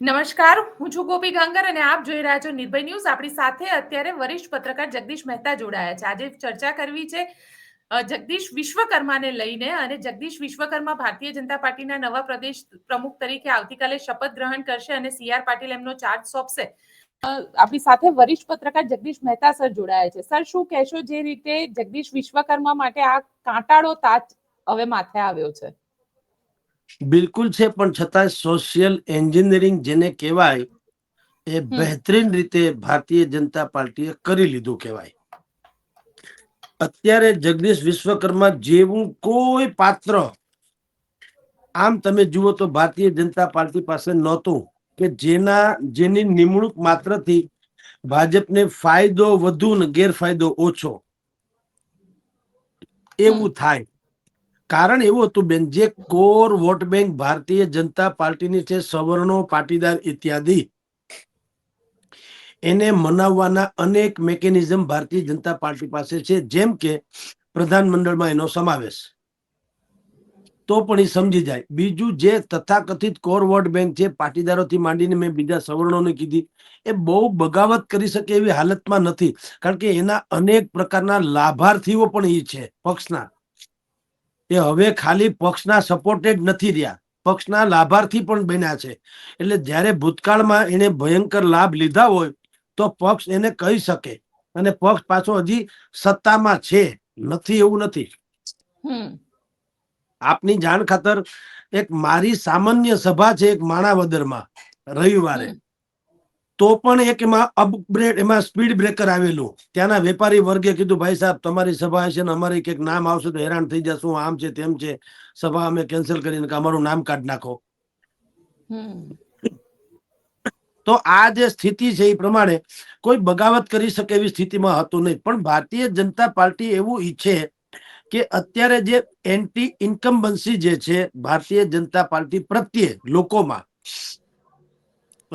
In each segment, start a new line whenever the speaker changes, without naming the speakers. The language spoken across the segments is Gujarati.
નમસ્કાર, હું છું ગોપી ગંગર અને આપ જોઈ રહ્યા છો નિર્ભય ન્યૂઝ. આપણી સાથે અત્યારે વરિષ્ઠ પત્રકાર જગદીશ મહેતા જોડાયા છે. આજે ચર્ચા કરવી છે જગદીશ વિશ્વકર્માને લઈને અને જગદીશ વિશ્વકર્મા ભારતીય જનતા પાર્ટીના નવા પ્રદેશ પ્રમુખ તરીકે આવતીકાલે શપથ ગ્રહણ કરશે અને સી આર પાટીલ એમનો ચાર્જ સોંપશે. આપણી સાથે વરિષ્ઠ પત્રકાર જગદીશ મહેતા સર જોડાયા છે. સર, શું કહેશો જે રીતે જગદીશ વિશ્વકર્મા માટે આ કાંટાળો તાજ હવે માથે આવ્યો છે?
બિલકુલ છે પણ છતાં સોશિયલ એન્જિનિયરિંગ જેને કહેવાય એ બહેતરીન રીતે ભારતીય જનતા પાર્ટીએ કરી લીધું કહેવાય. અત્યારે જગદીશ વિશ્વકર્મા જેવું કોઈ પાત્ર આમ તમે જુઓ તો ભારતીય જનતા પાર્ટી પાસે નહોતું કે જેના જેની નિમણૂક માત્રથી ભાજપને ફાયદો વધુ ને ગેરફાયદો ઓછો. એવું થાય. કારણ એવું હતું, બેન, જે core vote bank Bharatiya Janata પાર્ટીની છે, સવર્ણો, પાટીદાર ઇત્યાદિ, એને મનાવવાના અનેક મેકેનિઝમ ભારતીય જનતા પાર્ટી પાસે છે, જેમ કે પ્રધાનમંડળમાં એનો સમાવેશ. તો પણ એ સમજી જાય. બીજું જે તથાકથિત કોર વોટ બેંક છે, પાટીદારોથી માંડીને મેં બીજા સવર્ણોને કીધી, એ બહુ બગાવત કરી શકે એવી હાલતમાં નથી. કારણ કે એના અનેક પ્રકારના લાભાર્થીઓ પણ એ છે, પક્ષના. એ હવે ખાલી પક્ષના સપોર્ટેડ નથી રહ્યા. પક્ષના લાભાર્થી પણ બન્યા છે. એટલે જ્યારે ભૂતકાળમાં એને ભયંકર લાભ લીધા હોય તો પક્ષ એને કહી શકે. અને પક્ષ પાછો હજી સત્તામાં છે. નથી એવું નથી.
હમ.
આપની જાણ ખાતર એક મારી સામાન્ય સભા છે એક માણાવદરમાં રવિવારે. તો પણ એક એમાં અપગ્રેડ એમાં સ્પીડ બ્રેકર આવેલું. ત્યાંના વેપારી વર્ગે કીધું ભાઈ સાહેબ તમારી સભા હશે ને અમારી કંઈક નામ આવશે તો હેરાન થઈ જશું આમ છે તેમ છે. સભા અમે કેન્સલ કરીને અમારું નામ કાઢ નાખો. તો આ જે સ્થિતિ છે એ પ્રમાણે કોઈ બગાવત કરી શકે એવી સ્થિતિમાં હતું નહીં. પણ ભારતીય જનતા પાર્ટી એવું ઈચ્છે કે અત્યારે જે એન્ટી ઇન્કમ્બન્સી જે છે ભારતીય જનતા પાર્ટી પ્રત્યે લોકોમાં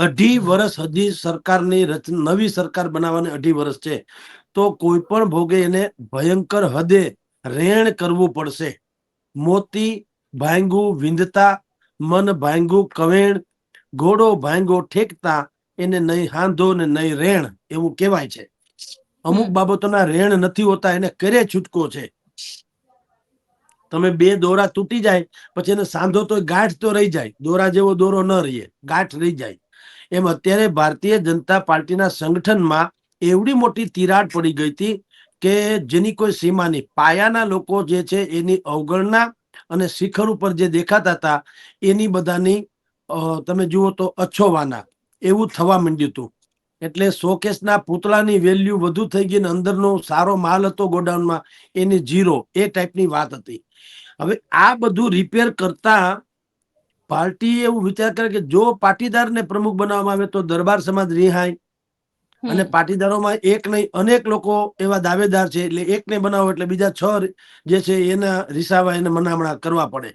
અઢી વર્ષ હજી સરકારની નવી સરકાર બનાવવાની અઢી વર્ષ છે. તો કોઈ પણ ભોગે એને ભયંકર હદે રેણ કરવું પડશે. મોતી ભાંગું વિંધતા મન ભાંગું કવેણ ઘોડો ભાંગો ઠેકતા એને નહીં હાંધો ને નહીં રેણ એવું કહેવાય છે. અમુક બાબતોના રેણ નથી હોતા એને કરે છૂટકો છે. તમે બે દોરા તૂટી જાય પછી એને સાંધો તો ગાંઠ તો રહી જાય. દોરા જેવો દોરો ન રહીએ ગાંઠ રહી જાય. એમ અત્યારે ભારતીય જનતા પાર્ટીના સંગઠનમાં એવડી મોટી તિરાડ પડી ગઈ હતી કે જેની કોઈ સીમા નહીં. પાયાના લોકો જે છે એની અવગણના અને શિખર ઉપર જે દેખાતા હતા, એની બધાની તમે જુઓ તો અછોવાના. એવું થવા માંડ્યું હતું. એટલે શોકેસના પૂતળાની વેલ્યુ વધુ થઈ ગઈ ને અંદરનો સારો માલ હતો ગોડાઉનમાં. એની જીરો એ ટાઈપની વાત હતી. હવે આ બધું રિપેર કરતા પાર્ટી એવું વિચાર કરે કે જો પાટીદારને પ્રમુખ બનાવવામાં આવે તો દરબાર સમાજ રિહાય. અને પાટીદારોમાં એક નહીં અનેક લોકો એવા દાવેદાર છે એટલે એકને બનાવો એટલે બીજા છ જે છે એના રિસાવા એને મનામણા કરવા પડે.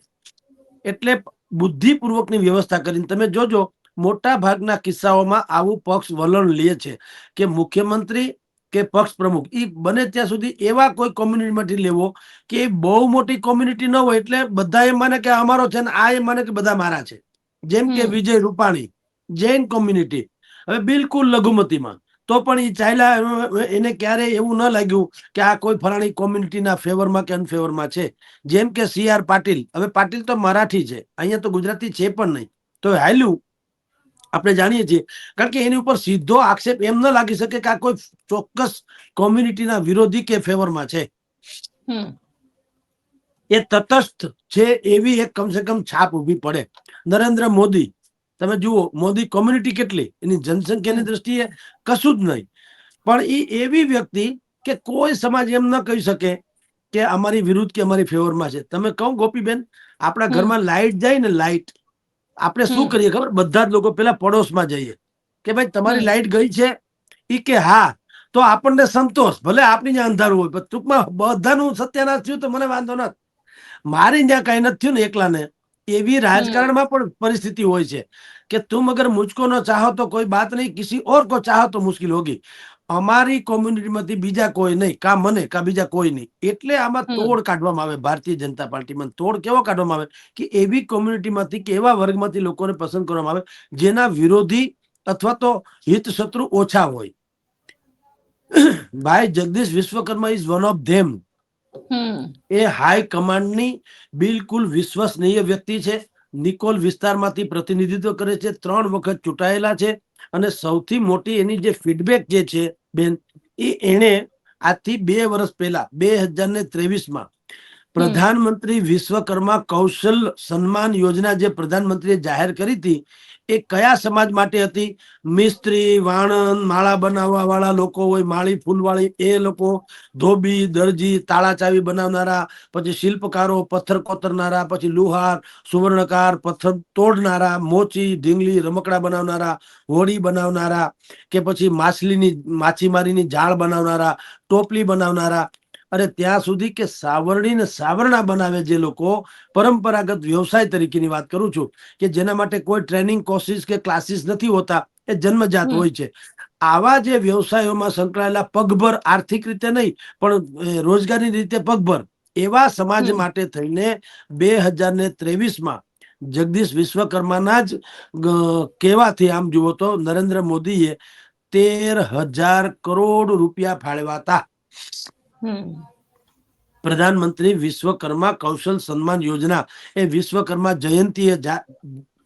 એટલે બુદ્ધિપૂર્વકની વ્યવસ્થા કરીને તમે જોજો મોટા ભાગના કિસ્સાઓમાં આવું પક્ષ વલણ લે છે કે મુખ્યમંત્રી કે પક્ષ પ્રમુખ. એ બને ત્યાં સુધી એવા કોઈ કોમ્યુનિટીમાંથી લેવો કે બહુ મોટી કોમ્યુનિટી ન હોય એટલે બધા એમ માને કે અમારો છે ને આ એમ માને કે બધા મારા છે. જેમ કે વિજય રૂપાણી જૈન કોમ્યુનિટી. હવે બિલકુલ લઘુમતીમાં. તો પણ એ ચાલ્યા એને ક્યારેય એવું ન લાગ્યું કે આ કોઈ ફલાણી કોમ્યુનિટીના ફેવરમાં કે અનફેવરમાં છે. જેમ કે સી આર પાટીલ. હવે પાટીલ તો મરાઠી છે. અહીંયા તો ગુજરાતી છે પણ નહીં. તો હાલ્યું. આપણે જાણીએ છીએ. કારણ કે એની ઉપર સીધો આક્ષેપ એમ ન લાગી શકે કે આ કોઈ ચોક્કસ કોમ્યુનિટીના વિરોધી કે ફેવરમાં છે. એ તટસ્થ છે એવી એક કમસે કમ છાપ ઊભી પડે. નરેન્દ્ર મોદી તમે જુઓ મોદી કોમ્યુનિટી કેટલી? એની જનસંખ્યાની. દ્રષ્ટિએ કશું જ નહીં. પણ એ એવી વ્યક્તિ કે કોઈ સમાજ એમ ન કહી શકે કે અમારી વિરુદ્ધ કે અમારી ફેવરમાં છે. તમે કહો ગોપીબેન આપણા. ઘરમાં લાઈટ જાય ને લાઈટ. આપણે શું કરીએ ખબર? બધા જ લોકો પેલા પડોશમાં જઈએ. કે ભાઈ તમારી લાઈટ ગઈ છે? એ કે હા. તો આપણને સંતોષ. ભલે આપણી જ્યાં અંધારું હોય પણ ટૂંકમાં બધાનું સત્યાનાશ થયું તો મને વાંધો નથી. મારી જ્યાં કઈ નથી થયું ને એકલાને. એવી રાજકારણમાં પણ પરિસ્થિતિ હોય છે. કે તું અગર મુજકો ન ચાહો તો કોઈ બાત નહીં કિસી ઓર કો ચાહો તો મુશ્કેલ હોગી. અમારી કોમ્યુનિટીમાંથી બીજા કોઈ નહીં કા મને કા બીજા કોઈ નહીં. એટલે આમાં તોડ કાઢવામાં આવે ભારતીય જનતા પાર્ટીમાં તોડ કેવો કાઢવામાં આવે? કે એવી કોમ્યુનિટીમાંથી કે એવા વર્ગમાંથી લોકોને પસંદ કરવામાં આવે જેના વિરોધી અથવા તો હિત શત્રુ ઓછા હોય. ભાઈ Jagdish Vishwakarma is one of them a high કમાન્ડની બિલકુલ વિશ્વસનીય વ્યક્તિ છે. નિકોલ વિસ્તારમાંથી પ્રતિનિધિત્વ કરે છે. ત્રણ વખત ચૂંટાયેલા છે. અને સૌથી મોટી એની જે ફીડબેક જે છે, બેન એ એણે આજથી બે વર્ષ પહેલા, બે હજાર ને ત્રેવીસમાં પ્રધાનમંત્રી વિશ્વકર્મા કૌશલ સન્માન યોજના જે પ્રધાનમંત્રીએ જાહેર કરી હતી, એ કયા સમાજ માટે હતી? મિસ્ત્રી, વાણંદ, માળા બનાવવા વાળા લોકો હોય, માળી, ફૂલવાળી, એ લોકો, ધોબી, દરજી તાળા ચાવી બનાવનારા, પછી શિલ્પકારો, પથ્થર કોતરનારા, પછી લુહાર, સુવર્ણકાર, પથ્થર તોડનારા, મોચી, ઢીંગલી, રમકડા બનાવનારા, હોડી બનાવનારા, કે પછી માછલીની, માછીમારીની જાળ બનાવનારા, ટોપલી બનાવનારા અરે ત્યાં સુધી કે સાવરણી ને સાવરણા બનાવે જે લોકો પરંપરાગત વ્યવસાય તરીકેની વાત કરું છું કે જેના માટે કોઈ ટ્રેનિંગ કોર્સિસ કે ક્લાસીસ નથી હોતા એ જન્મજાત હોય છે. આવા જે વ્યવસાયોમાં સંકળાયેલા પગભર આર્થિક રીતે નહીં પણ રોજગારી રીતે પગભર એવા સમાજ માટે થઈને બે હજાર ને ત્રેવીસમાં જગદીશ વિશ્વકર્માના જ કહેવાથી આમ જુઓ તો નરેન્દ્ર મોદીએ તેર હજાર કરોડ રૂપિયા ફાળવ્યા હતા. પ્રધાનમંત્રી વિશ્વકર્મા કૌશલ સન્માન યોજના. એ વિશ્વકર્મા જયંતીએ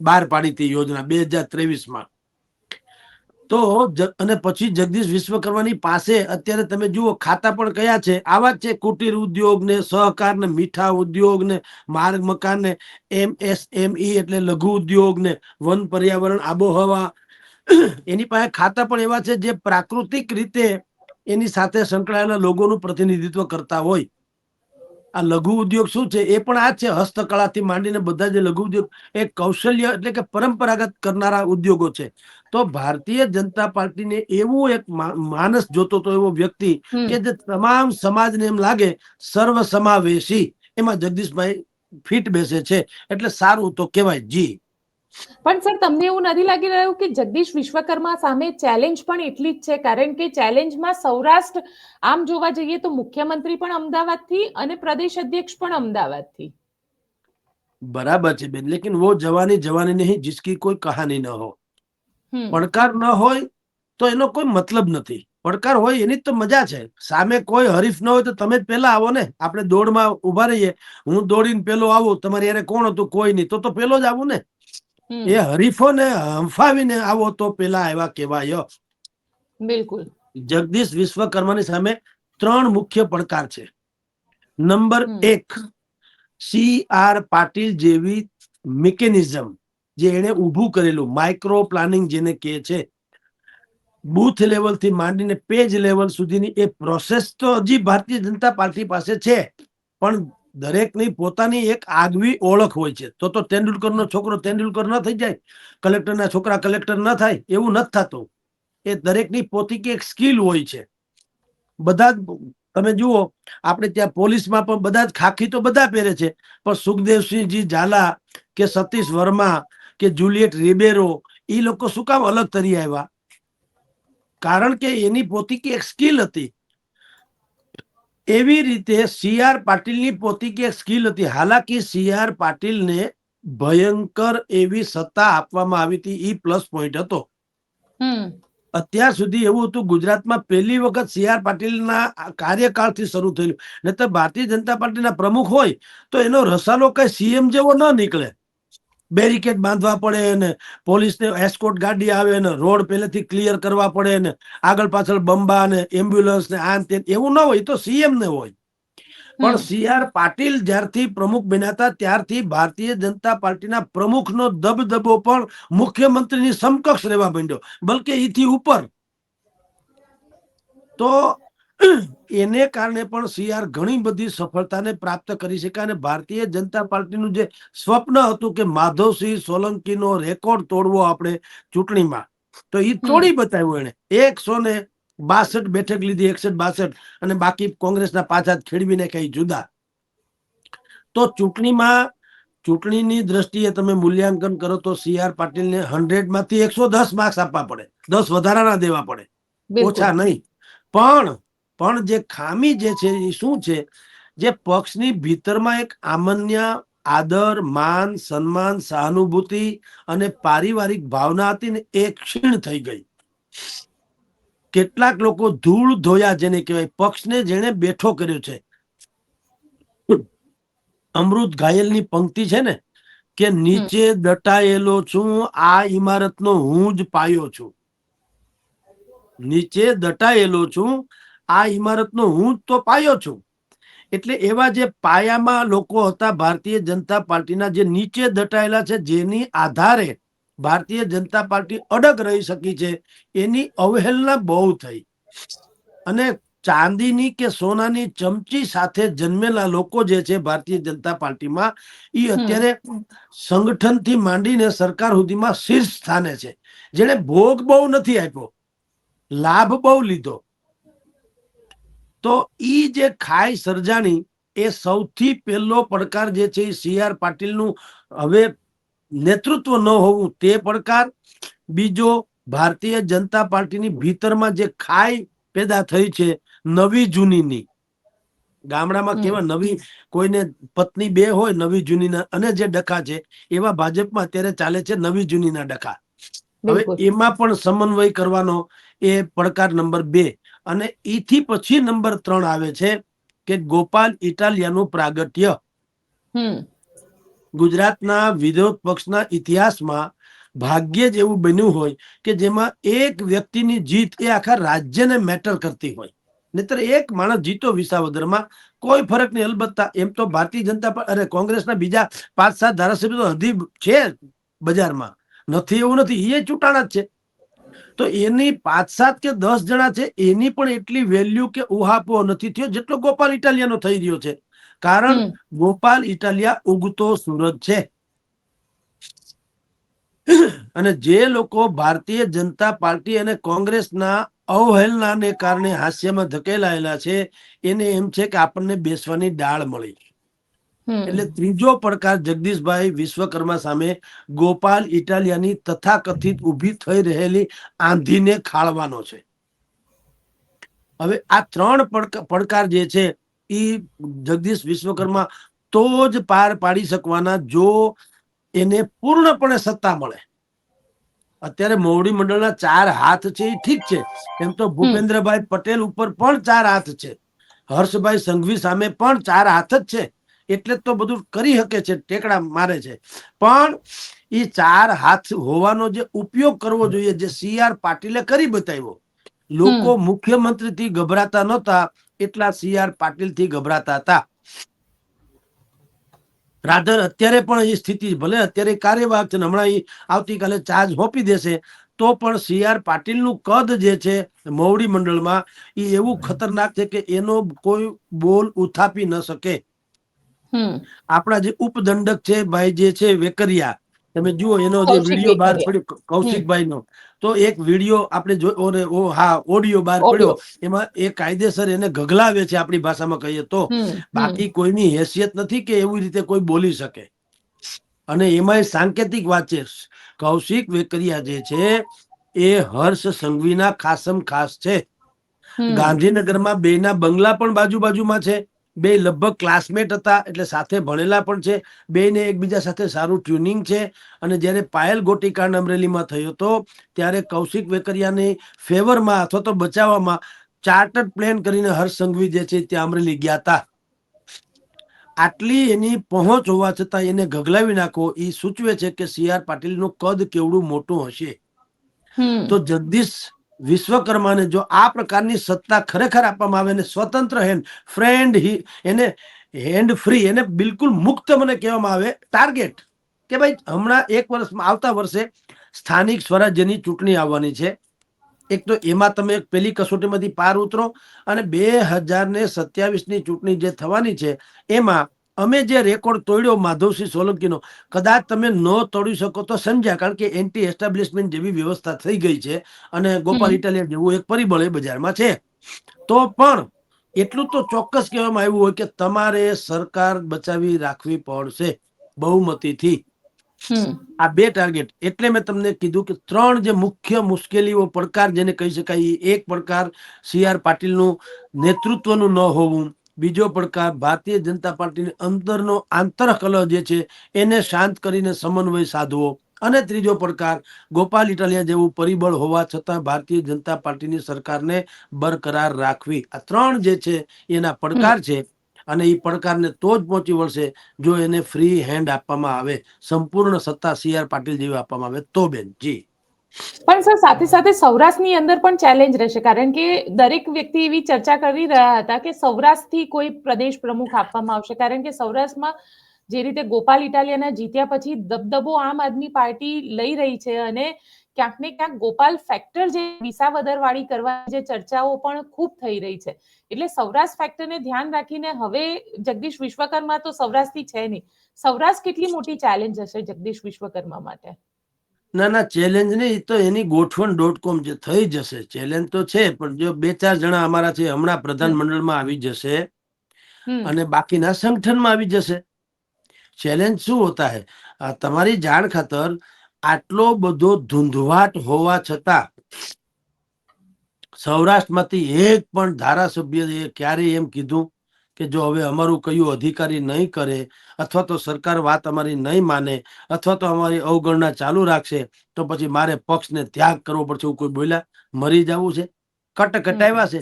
બહાર પાડી હતી યોજના બે હજાર ત્રેવીસમાં. તો અને પછી જગદીશ વિશ્વકર્માની પાસે અત્યારે તમે જુઓ, ખાતા પણ કયા છે. આવા છે, કુટીર ઉદ્યોગ ને સહકાર ને મીઠા ઉદ્યોગ ને માર્ગ મકાન ને એમએસએમઈ એટલે લઘુ ઉદ્યોગ ને વન પર્યાવરણ, આબોહવા. એની પાસે ખાતા પણ એવા છે જે પ્રાકૃતિક રીતે એની સાથે સંકળાયેલા લોકોનું પ્રતિનિધિત્વ કરતા હોય. આ લઘુ ઉદ્યોગ શું છે? એ પણ આ છે. હસ્તકળાથી માંડીને બધા જે લઘુ ઉદ્યોગ એ કૌશલ્ય એટલે કે પરંપરાગત કરનારા ઉદ્યોગો છે. તો ભારતીય જનતા પાર્ટીને એવું એક માનસ જોતો તો એવો વ્યક્તિ કે જે તમામ સમાજને એમ લાગે સર્વ સમાવેશી એમાં જગદીશભાઈ ફિટ બેસે છે. એટલે સારું તો કહેવાય. જી.
પણ સર તમને એવું નથી લાગી રહ્યું કે જગદીશ વિશ્વકર્મા સામે ચેલેન્જ પણ એટલી જ છે? કારણ કે ચેલેન્જમાં સૌરાષ્ટ્ર આમ જોવા જઈએ તો મુખ્યમંત્રી પણ અમદાવાદથી અને પ્રદેશ અધ્યક્ષ પણ અમદાવાદથી.
બરાબર છે બેન લેકિન વો જવાની જવાની નહીં જિસકી કોઈ કહાની ન હો. પડકાર ન હોય તો એનો કોઈ મતલબ નથી. પડકાર હોય એની જ તો મજા છે. સામે કોઈ હરીફ ન હોય તો તમે જ પેલા આવો ને. આપણે દોડમાં ઊભા રહીએ. હું દોડીને પેલો આવું તમારી યારે કોણ હતું કોઈ નહીં. તો તો પેલો જ આવું ને. એ હરીફોને હંફાવીને આવો તો પેલા આવ્યા કહેવાય
બિલકુલ.
જગદીશ વિશ્વકર્માની સામે ત્રણ મુખ્ય પડકાર છે. નંબર એક સી આર પાટીલ જેવી મિકેનિઝમ જે એને ઊભું કરેલું માઇક્રો પ્લાનિંગ જેને કહે છે. બૂથ લેવલથી માંડીને પેજ લેવલ સુધીની એ પ્રોસેસ તો હજી ભારતીય જનતા પાર્ટી પાસે છે પણ દરેકની પોતાની એક આગવી ઓળખ હોય છે. તો તો તેંડુલકરનો છોકરો તેંડુલકર ન થઈ જાય, કલેક્ટરના છોકરા કલેક્ટર ન થાય, એવું નથી થતું. એ દરેકની પોતી એક સ્કિલ હોય છે. બધા જ તમે જુઓ, આપણે ત્યાં પોલીસમાં પણ બધા જ ખાખી તો બધા પહેરે છે. પણ સુખદેવસિંહજી ઝાલા કે સતીશ વર્મા કે જુલિયટ રિબેરો એ લોકો શું કામ અલગ તરી આવ્યા? કારણ કે એની પોતી એક સ્કિલ હતી. એવી રીતે સી આર પાટીલની પોતી કે સ્કિલ હતી. હાલાકી સી આર પાટીલને ભયંકર એવી સત્તા આપવામાં આવી હતી. ઈ પ્લસ પોઈન્ટ હતો. અત્યાર સુધી એવું હતું ગુજરાતમાં પહેલી વખત સી આર પાટીલના કાર્યકાળથી શરૂ થયેલું. નહીં તો ભારતીય જનતા પાર્ટીના પ્રમુખ હોય તો એનો રસાલો કઈ સીએમ જેવો ન નીકળે. બેરિકેડ બાંધવા પડે ને પોલીસને એસ્કોટ ગાડી આવે ને રોડ પહેલેથી ક્લિયર કરવા પડે ને આગળ પાછળ બંબા ને એમ્બ્યુલન્સ ને આ તે એવું ન હોય તો સીએમ ને હોય. પણ. સી આર પાટીલ જ્યારથી પ્રમુખ બન્યા હતા ત્યારથી ભારતીય જનતા પાર્ટીના પ્રમુખનો દબદબો પણ મુખ્યમંત્રીની સમકક્ષ રહેવા માંડ્યો. બલકે એથી ઉપર. તો એને કારણે પણ સીઆર ઘણી બધી સફળતાને પ્રાપ્ત કરી શક્યા અને ભારતીય જનતા પાર્ટીનું જે સ્વપ્ન હતું કે માધવસિંહ સોલંકીનો રેકોર્ડ તોડવો આપણે ચૂંટણીમાં તો એ તોડી બતાવ્યું એને એકસો ને બાસઠ બેઠક લીધી એકસઠ બાસઠ અને બાકી કોંગ્રેસના પાછા ખેડવીને કઈ જુદા. તો ચૂંટણીમાં ચૂંટણીની દ્રષ્ટિએ તમે મૂલ્યાંકન કરો તો સી આર પાટીલને હંડ્રેડમાંથી એકસો દસ માર્ક્સ આપવા પડે. દસ વધારાના દેવા પડે. ઓછા નહીં. પણ પણ જે ખામી જે છે એ શું છે? જે પક્ષની ભીતરમાં એક આમન્ય આદર માન સન્માન સહાનુભૂતિ અને પારિવારિક ભાવના હતી ને એ ક્ષીણ થઈ ગઈ. કેટલાક લોકો ધૂળ ધોયા જેને કહેવાય પક્ષને જેણે બેઠો કર્યો છે. અમૃત ઘાયલની પંક્તિ છે ને કે નીચે દટાયેલો છું આ ઇમારતનો હું જ પાયો છું. નીચે દટાયેલો છું આ ઇમારતનો હું તો પાયો છું. એટલે એવા જે પાયામાં લોકો હતા ભારતીય જનતા પાર્ટીના જે નીચે દટાયેલા છે જેની આધારે ભારતીય જનતા પાર્ટી અડગ રહી શકી છે એની અવહેલના બહુ થઈ. અને ચાંદીની કે સોનાની ચમચી સાથે જન્મેલા લોકો જે છે ભારતીય જનતા પાર્ટીમાં એ અત્યારે સંગઠનથી માંડીને સરકાર સુધીમાં શીર્ષ સ્થાને છે. જેને ભોગ બહુ નથી આપ્યો. લાભ બહુ લીધો. તો ઈ જે ખાઈ સર્જાણી એ સૌથી પહેલો પડકાર જે છે એ સી આર પાટીલનું હવે નેતૃત્વ ન હોવું તે પડકાર. બીજો ભારતીય જનતા પાર્ટીની ભીતરમાં જે ખાઈ પેદા થઈ છે નવી જૂનીની. ગામડામાં કેવા નવી કોઈને પત્ની બે હોય નવી જૂનીના અને જે ડખા છે એવા ભાજપમાં અત્યારે ચાલે છે નવી જૂનીના ડખા. હવે એમાં પણ સમન્વય કરવાનો એ પડકાર નંબર બે. અને એથી પછી નંબર ત્રણ આવે છે કે ગોપાલ ઇટાલિયાનું પ્રાગટ્ય. ગુજરાતના વિરોધ પક્ષના ઇતિહાસમાં ભાગ્યે જ એવું બન્યું હોય કે જેમાં એક વ્યક્તિની જીત એ આખા રાજ્યને મેટર કરતી હોય. નહીતર એક માણસ જીતો વિસાવદરમાં કોઈ ફરક નહીં. અલબત્તા એમ તો ભારતીય જનતા પણ અરે કોંગ્રેસના બીજા પાંચ સાત ધારાસભ્યો તો હજી છે બજારમાં. નથી એવું નથી. એ ચૂંટાણા જ છે. તો એની પાંચ સાત કે દસ જણા છે એની પણ એટલી વેલ્યુ કે ઉહાપો નથી થયો જેટલો ગોપાલ ઇટાલિયાનો થઈ રહ્યો છે. કારણ ગોપાલ ઇટાલિયા ઉગતો સુરત છે. અને જે લોકો ભારતીય જનતા પાર્ટી અને કોંગ્રેસના અવહેલનાને કારણે હાસ્યમાં ધકેલાયેલા છે એને એમ છે કે આપણને બેસવાની ડાળ મળી. એટલે ત્રીજો પડકાર જગદીશભાઈ વિશ્વકર્મા સામે ગોપાલ ઇટાલિયાની તથાકથિત ઊભી થઈ રહેલી આંધીને ખાળવાનો છે. હવે આ ત્રણ પડકાર જે છે એ જગદીશ વિશ્વકર્મા તો જ પાર પાડી શકવાના જો એને પૂર્ણપણે સત્તા મળે. અત્યારે મોવડી મંડળના ચાર હાથ છે એ ઠીક છે. એમ તો ભૂપેન્દ્રભાઈ પટેલ ઉપર પણ ચાર હાથ છે. હર્ષભાઈ સંઘવી સામે પણ ચાર હાથ જ છે. એટલે જ તો બધું કરી શકે છે ટેકડા મારે છે. પણ એ ચાર હાથ હોવાનો જે ઉપયોગ કરવો જોઈએ જે સી આર પાટીલે કરી બતાવ્યો લોકો મુખ્યમંત્રીથી ગભરાતા નહોતા એટલા સી આર પાટીલથી ગભરાતા હતા. રાધર અત્યારે પણ એ સ્થિતિ ભલે અત્યારે કાર્યવાહક છે હમણાં એ આવતીકાલે ચાર્જ સોંપી દેશે તો પણ સી આર પાટીલનું કદ જે છે મોવડી મંડળમાં એ એવું ખતરનાક છે કે એનો કોઈ બોલ ઉથાપી ન શકે. આપણા જે ઉપદંડક છે ભાઈ જે છે વેકરિયા. તમે જુઓ એનો જે વીડિયો બહાર પડ્યો કૌશિકભાઈ નો તો એક વીડિયો આપણે જો ઓ હા ઓડિયો બહાર પડ્યો. એમાં એ કાયદેસર એને ગગલાવે છે આપણી ભાષામાં કહીએ તો. બાકી કોઈની હેસિયત નથી કે એવી રીતે કોઈ બોલી શકે. અને એમાંય સાંકેતિક વાત છે. કૌશિક વેકરિયા જે છે એ હર્ષ સંઘવીના ખાસમ ખાસ છે. ગાંધીનગરમાં બેના બંગલા પણ બાજુ બાજુમાં છે. બે લગભગ ક્લાસમેટ હતા એટલે સાથે ભણેલા પણ છે. બેને એકબીજા સાથે સારું ટ્યુનિંગ છે. અને જ્યારે પાયલ ગોટીકાંડ અમરેલીમાં થયો હતો ત્યારે કૌશિક વેકરિયાની ફેવરમાં અથવા તો બચાવવામાં ચાર્ટર્ડ પ્લેન કરીને હર્ષ સંઘવી જે છે ત્યાં અમરેલી ગયા હતા. આટલી એની પહોંચ હોવા છતાં એને ગગલાવી નાખો એ સૂચવે છે કે સી આર પાટીલનું કદ કેવડું મોટું હશે. તો જગદીશ વિશ્વકર્માને જો આ પ્રકારની સત્તા ખરેખર આપવામાં આવે ને સ્વતંત્ર હેન્ડ ફ્રેન્ડ હી, એને હેન્ડ ફ્રી એને બિલકુલ મુક્ત મને કહેવામાં આવે ટાર્ગેટ કે ભાઈ હમણાં એક વર્ષમાં આવતા વર્ષે સ્થાનિક સ્વરાજ્યની ચૂંટણી આવવાની છે. એક તો એમાં તમે પેલી કસોટીમાંથી પાર ઉતરો અને બે હજાર ને સત્યાવીસની ચૂંટણી જે થવાની છે, એમાં અમે જે રેકોર્ડ તોડ્યો માધવસિંહ સોલંકીનો કદાચ તમે ન તોડી શકો તો સમજ્યા કારણ કે એન્ટી એસ્ટાબ્લિશમેન્ટ જેવી વ્યવસ્થા થઈ ગઈ છે અને ગોપાલ. ઇટાલિયા જેવું એક પરિબળ એ બજારમાં છે. તો પણ એટલું તો ચોક્કસ કહેવામાં આવ્યું હોય કે તમારે સરકાર બચાવી રાખવી પડશે બહુમતીથી.
હમ.
આ બે ટાર્ગેટ એટલે મેં તમને કીધું કે ત્રણ જે મુખ્ય મુશ્કેલીઓ પડકાર જેને કહી શકાય એક પડકાર સી આર પાટીલનું નેતૃત્વનું ન હોવું બીજો પડકાર ભારતીય જનતા પાર્ટીની અંતરનો આંતરકલહ જે છે, એને શાંત કરીને સમન્વય સાધવો. અને ત્રીજો પડકાર, ગોપાલ ઇટાલિયા જેવું પરિબળ હોવા છતાં ભારતીય જનતા પાર્ટીની સરકારને બરકરાર રાખવી. આ ત્રણ જે છે, એના પડકાર છે. અને એ પડકારને તો જ પહોંચી વળશે જો એને ફ્રી હેન્ડ આપવામાં આવે. સંપૂર્ણ સત્તા સી આર પાટીલ જેવી આપવામાં આવે. તો બેન, જી.
પણ સર, સાથે સાથે સૌરાષ્ટ્રની અંદર પણ ચેલેન્જ રહેશે, કારણ કે દરેક વ્યક્તિ એવી ચર્ચા કરી રહ્યા હતા કે સૌરાષ્ટ્રથી કોઈ પ્રદેશ પ્રમુખ આપવામાં આવશે. કારણ કે સૌરાષ્ટ્રમાં જે રીતે ગોપાલ ઇટાલિયાના જીત્યા પછી દબદબો આમ આદમી પાર્ટી લઈ રહી છે અને ક્યાંક ને ક્યાંક ગોપાલ ફેક્ટર જે વિસાવદર વાળી કરવા જે ચર્ચાઓ પણ ખૂબ થઈ રહી છે. એટલે સૌરાષ્ટ્ર ફેક્ટરને ધ્યાન રાખીને હવે જગદીશ વિશ્વકર્મા તો સૌરાષ્ટ્રથી છે નહીં. સૌરાષ્ટ્ર કેટલી મોટી ચેલેન્જ હશે જગદીશ વિશ્વકર્મા માટે?
ના ના ચેલેન્જ નહીં તો એની ગોઠવણ ડોટ કોમ જે થઈ જશે. ચેલેન્જ તો છે પણ જો બે ચાર જણા અમારા હમણાં પ્રધાન મંડળમાં આવી જશે અને બાકીના સંગઠનમાં આવી જશે. ચેલેન્જ શું હોતા હે? આ તમારી જાણ ખાતર આટલો બધો ધૂંધવાટ હોવા છતાં સૌરાષ્ટ્રમાંથી એક પણ ધારાસભ્યએ ક્યારેય એમ કીધું કે જો હવે અમારું કયું અધિકારી નહીં કરે અથવા તો સરકાર વાત અમારી નહીં માને અથવા તો અમારી અવગણના ચાલુ રાખશે તો પછી મારે પક્ષને ત્યાગ કરવો પડશે એવું કોઈ બોલ્યા? મરી જવું છે? કટ કટાવ્યા છે?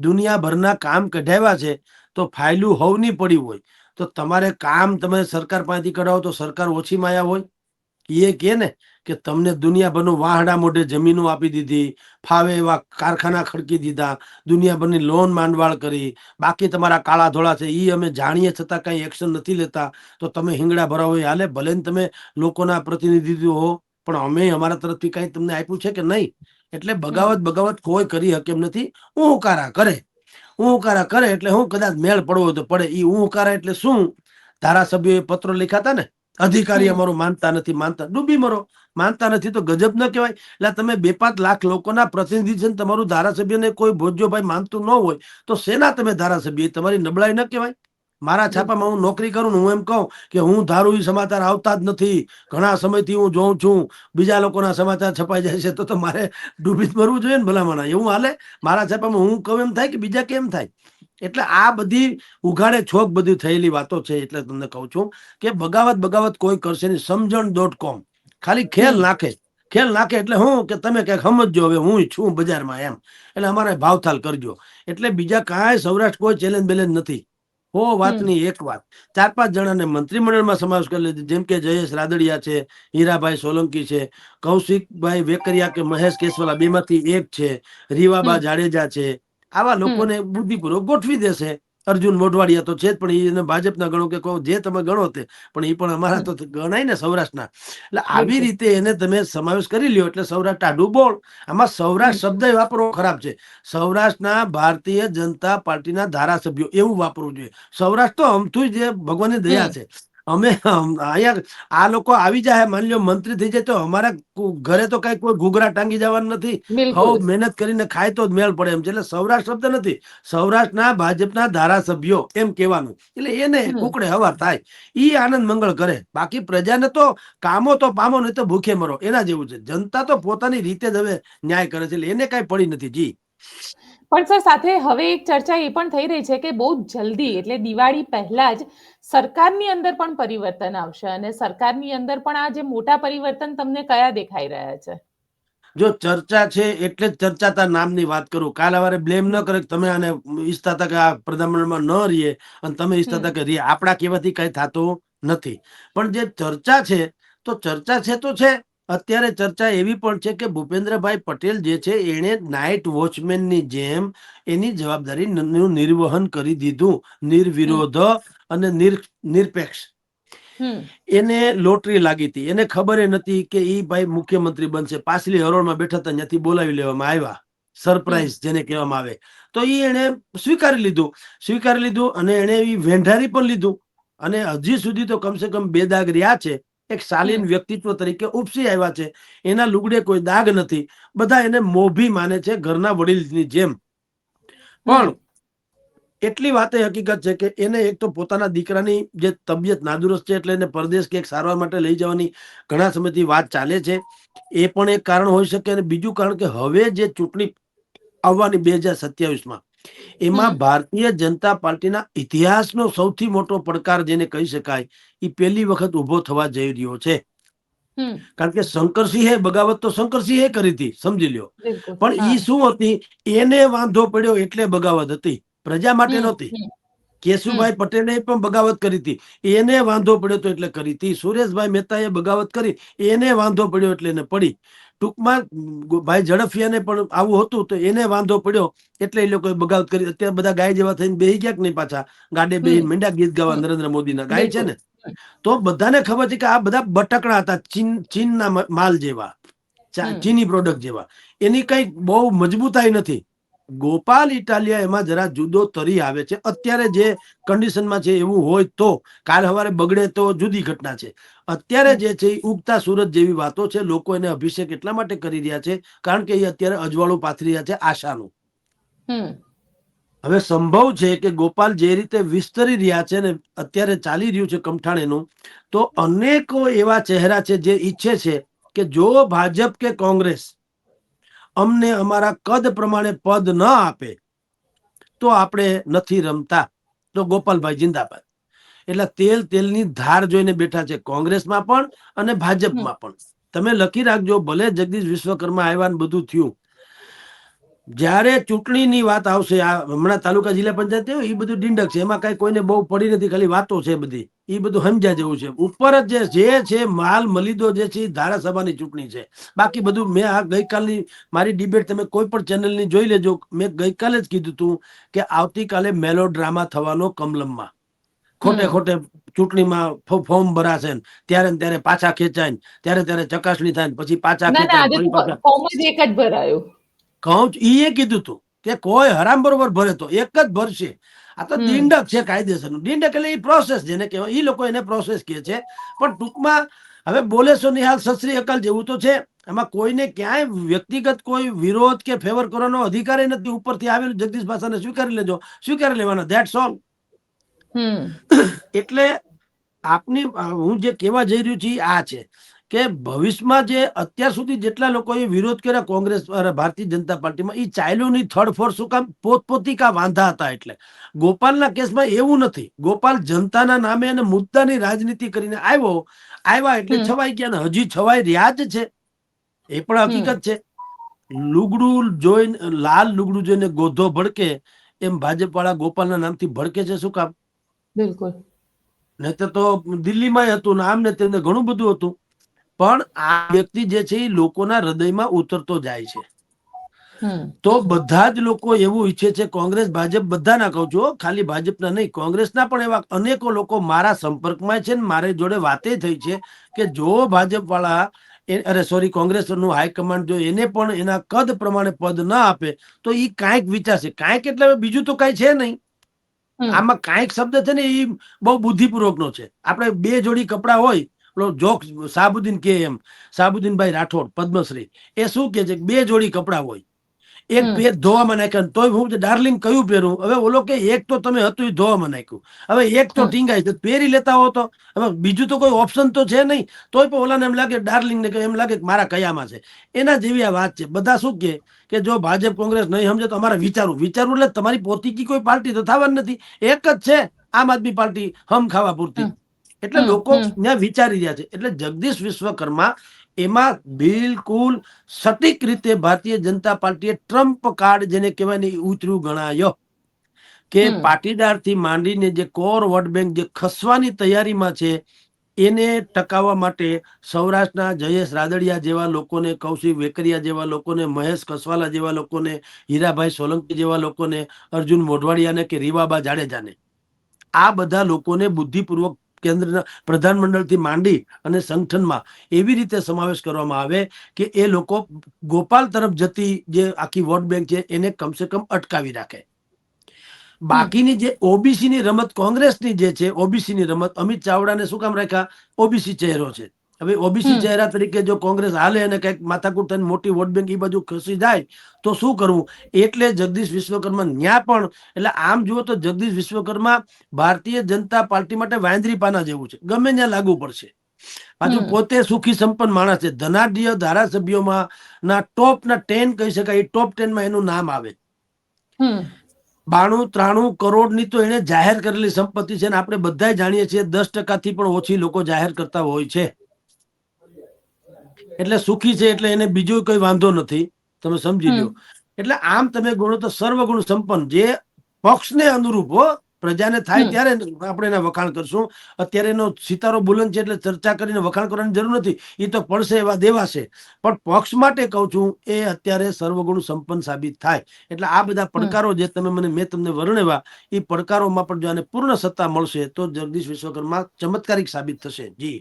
દુનિયાભરના કામ કઢાવ્યા છે? તો ફાયલું નહીં પડી હોય. તો તમારે કામ તમે સરકાર પાસેથી કઢાવો તો સરકાર ઓછી માયા હોય? એ કે ને કે તમને દુનિયાભરનું વાહડા મોઢે જમીનો આપી દીધી, ફાવે એવા કારખાના ખડકી દીધા, દુનિયાભરની લોન માંડવાળ કરી, બાકી તમારા કાળા ધોળા છે એ અમે જાણીએ છતાં કંઈ એક્શન નથી લેતા. તો તમે હિંગડા ભરાવો એ હાલે, ભલે તમે લોકોના પ્રતિનિધિત્વ હો, પણ અમે અમારા તરફથી કાંઈ તમને આપ્યું છે કે નહીં? એટલે બગાવત બગાવત કોઈ કરી શકે એમ નથી. ઊંકારા કરે. ઊંકારા કરે એટલે હું કદાચ મેળ પડવો તો પડે. એ ઊંકારા એટલે શું? ધારાસભ્યોએ પત્રો લખ્યા હતા ને અધિકારી. અમારું માનતા નથી માનતા ડૂબી મરો. માનતા નથી તો ગજબ ન કહેવાય. એટલે તમે બે પાંચ લાખ લોકોના પ્રતિનિધિ છે ને તમારું ધારાસભ્યને કોઈ ભોજ્યોભાઈ માનતું ન હોય તો શેના તમે ધારાસભ્ય? તમારી નબળાઈ ન કહેવાય. મારા છાપામાં હું નોકરી કરું ને હું એમ કહું કે હું ધારું એ સમાચાર આવતા જ નથી. ઘણા સમયથી હું જોઉં છું. બીજા લોકોના સમાચાર છપાઈ જાય છે તો તો મારે ડૂબી જ મરવું જોઈએ ને ભલામણા. એવું હાલે? મારા છાપામાં હું કહું એમ થાય કે બીજા કેમ થાય? એટલે આ બધી ઉઘાડે છોક બધી થયેલી વાતો છે એટલે તમને કહું છું કે બગાવત બગાવત કોઈ કરશે નહીં. સમજણ ડોટ કોમ ખાલી ખેલ નાખે. ખેલ નાખે એટલે હું કે તમે ક્યાંક સમજો હવે હું છું બજારમાં એમ. એટલે અમારે ભાવતાલ કરજો. એટલે બીજા કાંઈ સૌરાષ્ટ્ર કોઈ ચેલેન્જ બેલેન્જ નથી. હો વાતની એક વાત. ચાર પાંચ જણાને મંત્રીમંડળમાં સમાવેશ કરી લીધો. જેમ કે જયેશ રાદડિયા છે હીરાભાઈ સોલંકી છે કૌશિકભાઈ વેકરિયા કે મહેશ કેસવાલા બેમાંથી એક છે રીવાબા. જાડેજા છે આવા લોકોને બુદ્ધિપૂર્વક ગોઠવી દેશે. અર્જુન મોઢવાડિયા તો છે જ પણ એને ભાજપના ગણો કે કહો જે તમે ગણો તે પણ એ પણ અમારા તો ગણાય ને સૌરાષ્ટ્રના. એટલે આવી રીતે એને તમે સમાવેશ કરી લ્યો એટલે સૌરાષ્ટ્ર ટાઢું બોળ આમાં સૌરાષ્ટ્ર શબ્દ વાપરવો ખરાબ છે. સૌરાષ્ટ્રના ભારતીય જનતા પાર્ટીના ધારાસભ્યો એવું વાપરવું જોઈએ. સૌરાષ્ટ્ર તો અમથું જે ભગવાનની દયા છે. અમે અહીંયા આ લોકો આવી જાય માની લો મંત્રી થઈ જાય તો અમારા ઘરે તો કઈ કોઈ ઘૂઘરા ટાંગી જવાનું નથી. હવે મહેનત કરીને ખાય તો જ મેળ પડે એમ. છે એટલે સૌરાષ્ટ્ર શબ્દ નથી. સૌરાષ્ટ્રના ભાજપના ધારાસભ્યો એમ કહેવાનું. એટલે એને. કુકડે હવાર થાય. ઈ આનંદ મંગળ કરે. બાકી પ્રજાને તો કામો તો પામો નહીં તો ભૂખે મરો. એના જેવું છે. જનતા તો પોતાની રીતે જ હવે ન્યાય કરે છે. એટલે એને કઈ પડી નથી. જી.
પણ સર સાથે હવે એક ચર્ચા એ પણ થઈ રહી છે કે બહુ જલ્દી એટલે દિવાળી પહેલા જ સરકારની અંદર પણ પરિવર્તન આવશે અને સરકારની અંદર પણ આ જે મોટા પરિવર્તન તમને કયા દેખાઈ રહ્યા છે?
જો ચર્ચા છે એટલે જ ચર્ચાતા નામની વાત કરું. કાલ સવારે બ્લેમ ન કરે તમે આને ઈચ્છતા હતા કે આ પ્રધાનમંત્રીમાં ન રહીએ અને તમે ઈચ્છતા હતા કે રહીએ. આપણા કહેવાથી કઈ થતું નથી. પણ જે ચર્ચા છે તો ચર્ચા છે તો છે અત્યારે ચર્ચા એવી પણ છે કે ભૂપેન્દ્રભાઈ પટેલ જે છે એણે નાઇટ વોચમેનની જેમ એની જવાબદારી નિર્વહન કરી દીધું. નિર્વિરોધ અને નિરપેક્ષ. એને લોટરી લાગી હતી. એને ખબર નથી કે ઈ ભાઈ મુખ્યમંત્રી બનશે. પાછલી હરોળમાં બેઠા હતા ત્યાંથી બોલાવી લેવામાં આવ્યા. સરપ્રાઈઝ જેને કહેવામાં આવે. તો એ એને સ્વીકારી લીધું. સ્વીકારી લીધું અને એને એ વેંઢારી પણ લીધું. અને હજી સુધી તો કમસે કમ બે દાગ રહ્યા છે. એક શાલીન વ્યક્તિત્વ તરીકે ઉપસી આવ્યા છે. એના લુગડે કોઈ દાગ નથી. બધા એને મોભી માને છે ઘરના વડીલની જેમ. પણ એટલી વાત એ હકીકત છે કે એને એક તો પોતાના દીકરાની જે તબિયત નાદુરસ્ત છે એટલે એને પરદેશ કે સારવાર માટે લઈ જવાની ઘણા સમયથી વાત ચાલે છે. એ પણ એક કારણ હોઈ શકે અને બીજું કારણ કે હવે જે ચૂંટણી આવવાની બે હજાર સત્યાવીસમાં એમાં ભારતીય જનતા પાર્ટીના ઇતિહાસનો સૌથી મોટો પડકાર જેને કહી શકાય એ પહેલી વખત ઊભો થવા જઈ રહ્યો છે. કારણ કે શંકરસિંહે બગાવત તો શંકરસિંહે કરી હતી સમજી લ્યો. પણ. ઈ શું હતી? એને વાંધો પડ્યો એટલે બગાવત હતી. પ્રજા માટે નહોતી. કેશુભાઈ પટેલે પણ બગાવત કરી હતી. એને વાંધો પડ્યો તો એટલે કરી હતી. સુરેશભાઈ મહેતાએ બગાવત કરી. એને વાંધો પડ્યો એટલે એને પડી. ટૂંકમાં ભાઈ ઝડફિયાને પણ આવું હતું તો એને વાંધો પડ્યો એટલે એ લોકોએ બગાવત કરી. અત્યારે બધા ગાય જેવા થઈને બેહી ગયા કે નહીં પાછા? ગાડે બેહી મીંડા ગીત ગાવા. નરેન્દ્ર મોદીના. ગાય છે ને. તો બધાને ખબર છે કે આ બધા બટકણા હતા ચીન ચીનના માલ જેવા ચીની પ્રોડક્ટ જેવા. એની કઈ બહુ મજબૂતાઈ નથી. ગોપાલ ઇટાલિયા એમાં જરા જુદો તરી આવે છે. અત્યારે જે કન્ડિશનમાં છે એવું હોય તો કાલ હવારે બગડે તો જુદી ઘટના છે. અત્યારે જે છે એ ઉગતા સુરત જેવી વાતો છે. લોકો એને અભિષેક એટલા માટે કરી રહ્યા છે કારણ કે એ અત્યારે અજવાળું પાથરી રહ્યા છે આશાનું. હવે સંભવ છે કે ગોપાલ જે રીતે વિસ્તરી રહ્યા છે ને અત્યારે ચાલી રહ્યું છે કમઠાણેનું તો અનેકો એવા ચહેરા છે જે ઈચ્છે છે કે જો ભાજપ કે કોંગ્રેસ અમને અમારા કદ પ્રમાણે પદ ન આપે, તો આપણે નથી રમતા. તો ગોપાલભાઈ જિંદાબાદ. એટલે તેલ તેલની ધાર જોઈને બેઠા છે કોંગ્રેસમાં પણ અને ભાજપમાં પણ. તમે લખી રાખજો, ભલે જગદીશ વિશ્વકર્મા આવ્યા બધું થયું. જ્યારે ચૂંટણીની વાત આવશે આ હમણાં તાલુકા જિલ્લા પંચાયત એ બધું ડીંડક છે. એમાં કઈ કોઈને બહુ પડી નથી ખાલી વાતો છે બધી. એ બધું સમજ્યા જેવું છે. ઉપર જ જે છે માલ મલિદો જે છે ધારાસભાની ચૂંટણી છે. બાકી બધું મેં આ ગઈકાલની મારી ડિબેટ તમે કોઈ પણ ચેનલની જોઈ લેજો. મેં ગઈકાલે જ કીધું હતું કે આવતીકાલે મેલો ડ્રામા થવાનો કમલમમાં. ખોટે ખોટે ચૂંટણીમાં ફોર્મ ભરાશે ત્યારે ને ત્યારે પાછા ખેંચાય ત્યારે ત્યારે ચકાસણી થાય પછી ખેંચાય પાછા
ફોર્મ જ એક જ ભરાયું.
કહું એ કીધું તું કે કોઈ હરામ બરોબર ભરે તો એક જ ભરશે. આ તો દિંડક છે કાયદેસરનું. દિંડક એટલે એ પ્રોસેસ જેને કહેવાય એ લોકો એને પ્રોસેસ કહે છે. પણ ટૂંકમાં હવે બોલે સો નિહાલ સસરી અકલ જેવું તો છે. એમાં કોઈને ક્યાંય વ્યક્તિગત કોઈ વિરોધ કે ફેવર કરવાનો અધિકાર નથી. ઉપરથી આવેલું જગદીશ ભાષાને સ્વીકારી લેજો. સ્વીકારી લેવાના ધેટ્સ ઓલ એટલે આપની હું જે કહેવા જઈ રહ્યું છું આ છે. કે ભવિષ્યમાં જે અત્યાર સુધી જેટલા લોકોએ વિરોધ કર્યા કોંગ્રેસ ભારતીય જનતા પાર્ટીમાં એ ચાઇલ્ડની થર્ડ ફોર શું કામ? પોતપોતિકા વાંધા હતા એટલે. ગોપાલના કેસમાં એવું નથી. ગોપાલ જનતાના નામે અને મુદ્દાની રાજનીતિ કરીને આવ્યો આવ્યા એટલે છવાઈ ગયા હજી છવાઈ રહ્યા જ છે. એ પણ હકીકત છે. લુગડું જોઈને લાલ લુગડું જોઈને ગોધો ભડકે એમ ભાજપ વાળા ગોપાલના નામથી ભડકે છે શું કામ?
બિલકુલ.
નહીતર તો દિલ્હીમાં હતું ને આમ ને તેમને ઘણું બધું હતું. પણ આ વ્યક્તિ જે છે એ લોકોના હૃદયમાં ઉતરતો જાય છે. તો બધા જ લોકો એવું ઈચ્છે છે કોંગ્રેસ ભાજપ બધાના કહું છું ખાલી ભાજપના નહીં કોંગ્રેસના પણ એવા અનેકો લોકો મારા સંપર્કમાં છે ને મારી જોડે વાતે થઈ છે કે જો ભાજપ વાળા અરે સોરી કોંગ્રેસનું હાઈકમાન્ડ જો એને પણ એના કદ પ્રમાણે પદ ન આપે તો એ કાંઈક વિચારશે. કાંઈક એટલે બીજું તો કાંઈ છે નહીં. આમાં કાંઈક શબ્દ છે ને એ બહુ બુદ્ધિપૂર્વકનો છે. આપણે બે જોડી કપડા હોય પેલો જોક સાબુદ્દીન કે એમ સાબુદ્દીનભાઈ રાઠોડ પદ્મશ્રી એ શું કે છે બે જોડી કપડાં હોય. એક. પેર ધોવામાં નાખ્યા તોય હું ડાર્લિંગ કયું પહેરું? હવે ઓલો કે એક તો તમે હતું ધોવામાં નાખ્યું. હવે એક તો ટીંગાય છે પહેરી લેતા હો તો. હવે બીજું તો કોઈ ઓપ્શન તો છે નહીં. તોય પણ ઓલાને એમ લાગે ડાર્લિંગ ને એમ લાગે કે મારા કયામાં છે. એના જેવી આ વાત છે. બધા શું કે કે જો ભાજપ કોંગ્રેસ નહીં સમજે તો અમારે વિચારવું. વિચારવું એટલે તમારી પોતીકી કોઈ પાર્ટી તો થવાની નથી. એક જ છે આમ આદમી પાર્ટી હમ ખાવા પૂરતી. એટલે લોકો ત્યાં વિચારી રહ્યા છે. એટલે જગદીશ વિશ્વકર્મા એમાં બિલકુલ સટીક રીતે ભારતીય જનતા પાર્ટીએ ટ્રમ્પ કાર્ડ જેને કહેવાય ને ઉતર્યું ગણાયો. કે. પાટીદારથી માંડીને જે કોર વોટ બેંક જે ખસવાની તૈયારીમાં છે એને ટકાવવા માટે સૌરાષ્ટ્રના જયેશ રાદડિયા જેવા લોકોને કૌશિક વેકરિયા જેવા લોકોને મહેશ કસવાલા જેવા લોકોને હીરાભાઈ સોલંકી જેવા લોકોને અર્જુન મોઢવાડિયાને કે રીવાબા જાડેજાને આ બધા લોકોને બુદ્ધિપૂર્વક કેન્દ્રના પ્રધાનમંડળથી માંડી અને સંગઠનમાં એવી રીતે સમાવેશ કરવામાં આવે કે એ લોકો ગોપાલ તરફ જતી જે આખી વોટ બેંક છે એને કમસે કમ અટકાવી રાખે. બાકીની જે ઓબીસી ની રમત કોંગ્રેસની જે છે ઓબીસી ની રમત અમિત ચાવડાને શું કામ રાખ્યા? ઓબીસી ચહેરો છે. હવે ઓબીસી. ચહેરા તરીકે જો કોંગ્રેસ હાલે અને કંઈક માથાકૂટ થઈને મોટી વોટ બેંક એ બાજુ ખસી જાય તો શું કરવું? એટલે જગદીશ વિશ્વકર્મા ન્યા પણ એટલે આમ જુઓ તો જગદીશ વિશ્વકર્મા ભારતીય જનતા પાર્ટી માટે વાંદરી પાના જેવું છે. ગમે ત્યાં લાગુ પડશે. પાછું પોતે સુખી સંપન્ન માણસ છે. ધનાઢ્ય ધારાસભ્યોમાં ના ટોપ ના ટેન કહી શકાય એ ટોપ ટેનમાં એનું નામ આવે. બાણું ત્રાણું કરોડની તો એને જાહેર કરેલી સંપત્તિ છે અને આપણે બધા જાણીએ છીએ દસ ટકાથી પણ ઓછી લોકો જાહેર કરતા હોય છે. એટલે સુખી છે એટલે એને બીજો કોઈ વાંધો નથી. તમે સમજી લો એટલે આમ તમે ગણો તો સર્વગુણ સંપન્ન. જે પક્ષને અનુરૂપ હો પ્રજાને થાય ત્યારે આપણે એના વખાણ કરશું. અત્યારે એનો સિતારો બુલંદ છે એટલે ચર્ચા કરીને વખાણ કરવાની જરૂર નથી. એ તો પડશે એવા દેવાશે પણ પક્ષ માટે કહું છું એ અત્યારે સર્વગુણ સંપન્ન સાબિત થાય. એટલે આ બધા પડકારો જે તમે મને મેં તમને વર્ણવ્યા એ પડકારોમાં પણ જો આને પૂર્ણ સત્તા મળશે તો જગદીશ વિશ્વકર્મા ચમત્કારિક સાબિત થશે. જી.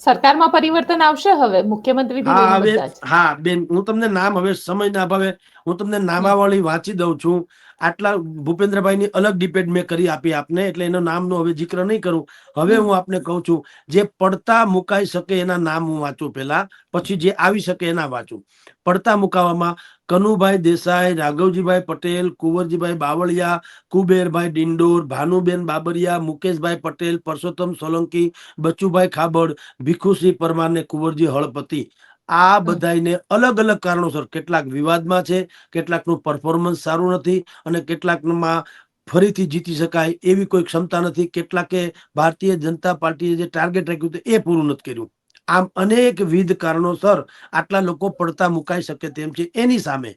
સરકારમાં પરિવર્તન આવશે હવે? મુખ્યમંત્રી
હા હવે હા બેન હું તમને નામ હવે સમય ના અભાવે હું તમને નામાવળી વાંચી દઉં છું. આટલા ભૂપેન્દ્રભાઈની અલગ ડિબેટ મેં કરી આપી આપને, એટલે એનો નામનો હવે જિક્ર નહીં કરું. હવે હું આપને કહું છું, જે પડતા મુકાઈ શકે એના નામ હું વાંચું પહેલા, પછી જે આવી શકે એના વાંચું. પડતા મુકાવામાં કનુભાઈ દેસાઈ, રાઘવજીભાઈ પટેલ, કુંવરજીભાઈ બાવળિયા, કુબેરભાઈ ડિંડોર, ભાનુબેન બાબરિયા, મુકેશભાઈ પટેલ, પરસોત્તમ સોલંકી બચુભાઈ ખાબડ ભીખુસિંહ પરમાર ને કુંવરજી હળપતિ. આ બધાને અલગ અલગ કારણોસર કેટલાક વિવાદમાં છે, કેટલાકનું પરફોર્મન્સ સારું નથી અને કેટલાકમાં ફરીથી જીતી શકાય એવી કોઈ ક્ષમતા નથી. કેટલાકે ભારતીય જનતા પાર્ટીએ જે ટાર્ગેટ રાખ્યું હતું એ પૂરું નથી કર્યું. આમ અનેકવિધ કારણોસર આટલા લોકો પડતા મુકાઈ શકે તેમ છે. એની સામે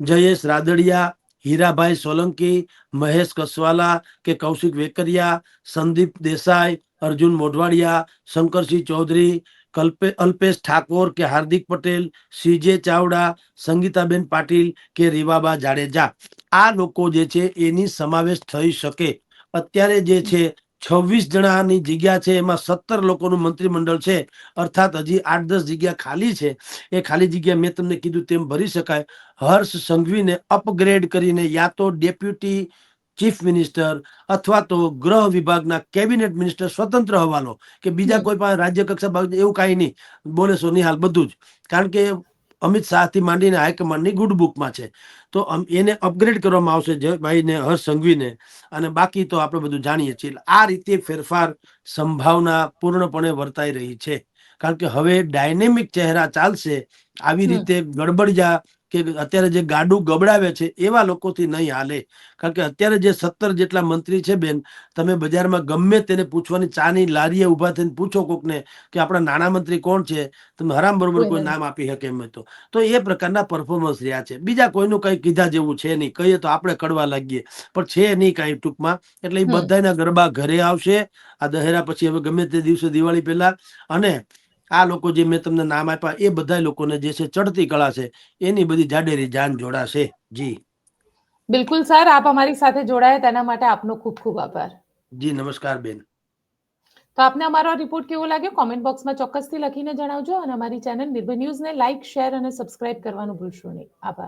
જયેશ રાદડિયા, હીરાભાઈ સોલંકી, મહેશ કસવાલા કે કૌશિક વેકરિયા, સંદીપ દેસાઈ, અર્જુન મોઢવાડિયા, શંકરસિંહ ચૌધરી કલ્પે, અલ્પેશ ઠાકોર કે હાર્દિક પટેલ, સીજે ચાવડા, સંગીતાબેન પાટીલ કે રીવાબા જાડેજા. આ લોકો જે છે એની સમાવેશ થઈ શકે. અત્યારે જે છે છવ્વીસ જણાની જગ્યા છે, એમાં સત્તર લોકોનું મંત્રીમંડળ છે. અર્થાત હજી આઠ દસ જગ્યા ખાલી છે. એ ખાલી જગ્યા મેં તમને કીધું તેમ ભરી શકાય. હર્ષ સંઘવીને અપગ્રેડ કરીને યા તો ડેપ્યુટી ચીફ મિનિસ્ટર અથવા તો ગૃહ વિભાગના કેબિનેટ મિનિસ્ટર સ્વતંત્ર હવાલો કે બીજા કોઈ પણ રાજ્ય કક્ષા બાબતે એવું કાંઈ નહીં. બોલે સો હાલ બધું જ. કારણ કે અમિત શાહથી માંડીને હાઈકમાન્ડની ગુડ બુકમાં છે. તો એને અપગ્રેડ કરવામાં આવશે જયભાઈને હર્ષ સંઘવીને અને બાકી તો આપણે બધું જાણીએ છીએ. આ રીતે ફેરફાર સંભાવના પૂર્ણપણે વર્તાઈ રહી છે. કારણ કે હવે ડાયનેમિક ચહેરા ચાલશે. આવી રીતે ગડબડિયા કે અત્યારે જે ગાડું ગબડાવે છે એવા લોકોથી નહીં હાલે. કારણ કે અત્યારે જે સત્તર જેટલા મંત્રી છે બેન તમે બજારમાં ગમે તેને પૂછવાની ચાની લારીએ ઊભા થઈને પૂછો કોકને કે આપણા નાણાં મંત્રી કોણ છે તમે હરામ બરોબર
કોઈ
નામ આપી શકે એમ તો. તો એ પ્રકારના પરફોર્મન્સ રહ્યા છે. બીજા કોઈનું કઈ કીધા જેવું છે નહીં. કહીએ તો આપણે કડવા લાગીએ. પણ છે નહીં કાંઈ ટૂંકમાં. એટલે એ. બધાના ગરબા ઘરે આવશે. આ દહેરા પછી હવે ગમે તે દિવસે દિવાળી પહેલા. અને આ લોકો જે મેં તમને નામ આપ્યા એ બધા લોકોને જે છે ચડતી કળા છે એની બધી જાડેરી જાન જોડાશે. જી.
બિલકુલ સર આપ અમારી સાથે જોડાયા તેના માટે આપનો ખૂબ ખૂબ આભાર.
જી નમસ્કાર બેન.
તો આપને અમારો રિપોર્ટ કેવો લાગ્યો? કોમેન્ટ બોક્સમાં ચોક્કસથી લખીને જણાવજો અને અમારી ચેનલ નિર્ભય ન્યૂઝને લાઇક શેર અને સબસ્ક્રાઇબ કરવાનું ભૂલશો નહીં. આભાર.